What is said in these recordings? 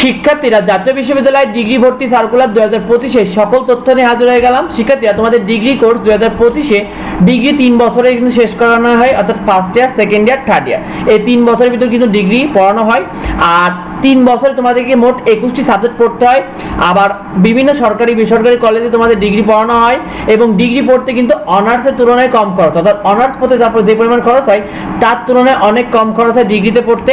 শিক্ষার্থীরা, জাতীয় বিশ্ববিদ্যালয়ের ডিগ্রি ভর্তি সার্কুলার দু হাজার পঁচিশে সকল তথ্য নিয়ে হাজির হয়ে গেলাম। শিক্ষার্থীরা, তোমাদের ডিগ্রি কোর্স দু হাজার পঁচিশে ডিগ্রি তিন বছরে কিন্তু শেষ করানো হয়, অর্থাৎ first year second year third year এই তিন বছরের ভিতরে কিন্তু ডিগ্রি পড়ানো হয়। আর তিন বছরে তোমাদেরকে মোট একুশটি সাবজেক্ট পড়তে হয়। আবার বিভিন্ন সরকারি, বেসরকারি কলেজে তোমাদের ডিগ্রি পড়ানো হয় এবং ডিগ্রি পড়তে কিন্তু অনার্সের তুলনায় কম খরচ। অর্থাৎ অনার্স পড়তে যা যে পরিমাণ খরচ হয়, তার তুলনায় অনেক কম খরচ হয় ডিগ্রিতে পড়তে।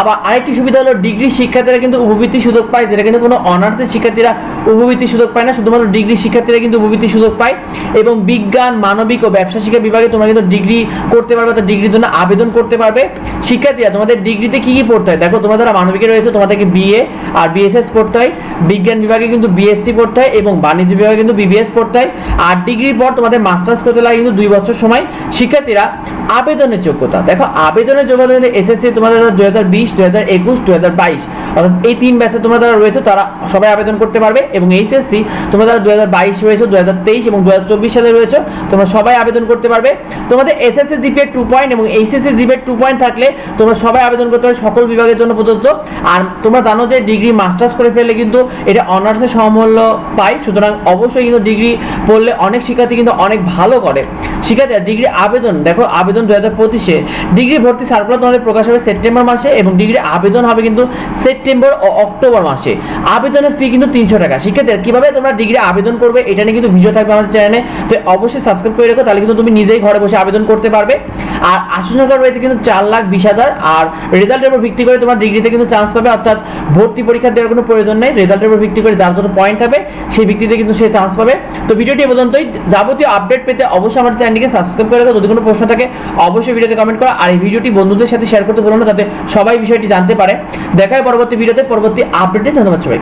আবার আরেকটি সুবিধা হলো ডিগ্রি শিক্ষার্থীরা কিন্তু উপবৃত্তির সুযোগ পায়, যেটা কিন্তু কোনো অনার্সের শিক্ষার্থীরা উপবৃত্তির সুযোগ পায় না, শুধুমাত্র ডিগ্রি শিক্ষার্থীরা কিন্তু উপবৃত্তির সুযোগ পায়। এবং বিজ্ঞান, মানবিক ও ব্যবসা শিক্ষা বিভাগে তোমরা কিন্তু ডিগ্রি করতে পারবে, অর্থাৎ ডিগ্রির জন্য আবেদন করতে পারবে। শিক্ষার্থীরা তোমাদের ডিগ্রিতে কি কি পড়তে হয়? দেখো, তোমরা যারা মানবিকে রয়েছে তোমাদেরকে বিএ আর বিএসএস পড়তে হয়, বিজ্ঞান বিভাগে কিন্তু বিএসসি পড়তে হয় এবং বাণিজ্য বিভাগে কিন্তু বিবিএস পড়তে হয়। আর ডিগ্রির পর তোমাদের মাস্টার্স করতে লাগে কিন্তু দুই বছর সময়। শিক্ষার্থীরা আবেদনের যোগ্যতা। দেখো, আবেদনের যোগ্যতা এসএসসি তোমাদের দুই হাজার বিশ, দুই হাজার একুশ, দুই হাজার বাইশ, অর্থাৎ এই তিন ব্যাচে তোমরা যারা রয়েছে, তারা সবাই আবেদন করতে পারবে এবং এইচএসসি তোমরা যারা দু হাজার বাইশ রয়েছে দু হাজার তেইশ এবং দু হাজার চব্বিশ সালে রয়েছে, তোমরা সবাই আবেদন করতে পারবে। তোমাদের এসএসসি জিপিএ টু পয়েন্ট এবং এইচএসসি জিপিএ টু পয়েন্ট থাকলে তোমরা সবাই আবেদন করতে পারবে সকল বিভাগের জন্য প্রযোজ্য। আর তোমরা জানো যে ডিগ্রি মাস্টার্স করে ফেললে কিন্তু এটা অনার্সের সমমূল্য পায়, সুতরাং অবশ্যই কিন্তু ডিগ্রি পড়লে অনেক শিক্ষার্থী কিন্তু অনেক ভালো করে। শিক্ষার্থীরা ডিগ্রি আবেদন, দেখো, আবেদন দু হাজার পঁচিশে। ডিগ্রি ভর্তি সার্কুলার তোমাদের প্রকাশ হবে সেপ্টেম্বর মাসে এবং ডিগ্রি আবেদন হবে কিন্তু সেপ্টেম্বর ও অক্টোবর মাসে। আবেদনের ফি কিন্তু তিনশো টাকা। শিক্ষার্থীরা, কীভাবে তোমরা ডিগ্রি আবেদন করবে এটা নিয়ে কিন্তু ভিডিও থাকবে আমাদের চ্যানেলে তো অবশ্যই সাবস্ক্রাইব করে রেখো, তাহলে কিন্তু তুমি নিজেই ঘরে বসে আবেদন করতে পারবে। আর আসন সংখ্যা রয়েছে কিন্তু চার লাখ বিশ হাজার। আর রেজাল্টের উপর ভিত্তি করে তোমার ডিগ্রিতে কিন্তু চান্স পাবে, অর্থাৎ ভর্তি পরীক্ষা দেওয়ার কোনো প্রয়োজন নেই। রেজাল্টের উপর ভিত্তি করে যার জন্য পয়েন্ট হবে, সেই ভিত্তিতে কিন্তু সে চান্স পাবে। তো ভিডিওটি পর্যন্তই। যাবতীয় আপডেট পেতে অবশ্যই আমার চ্যানেলটিকে সাবস্ক্রাইব করে রাখো। যদি কোনো প্রশ্ন থাকে অবশ্যই ভিডিওতে কমেন্ট করো আর এই ভিডিওটি বন্ধুদের সাথে শেয়ার করতে বলো না, যাতে সবাই বিষয়টি জানতে পারে। দেখায় পরবর্তী ভিডিওতে পরবর্তী আপডেটে ধন্যবাদ সবাই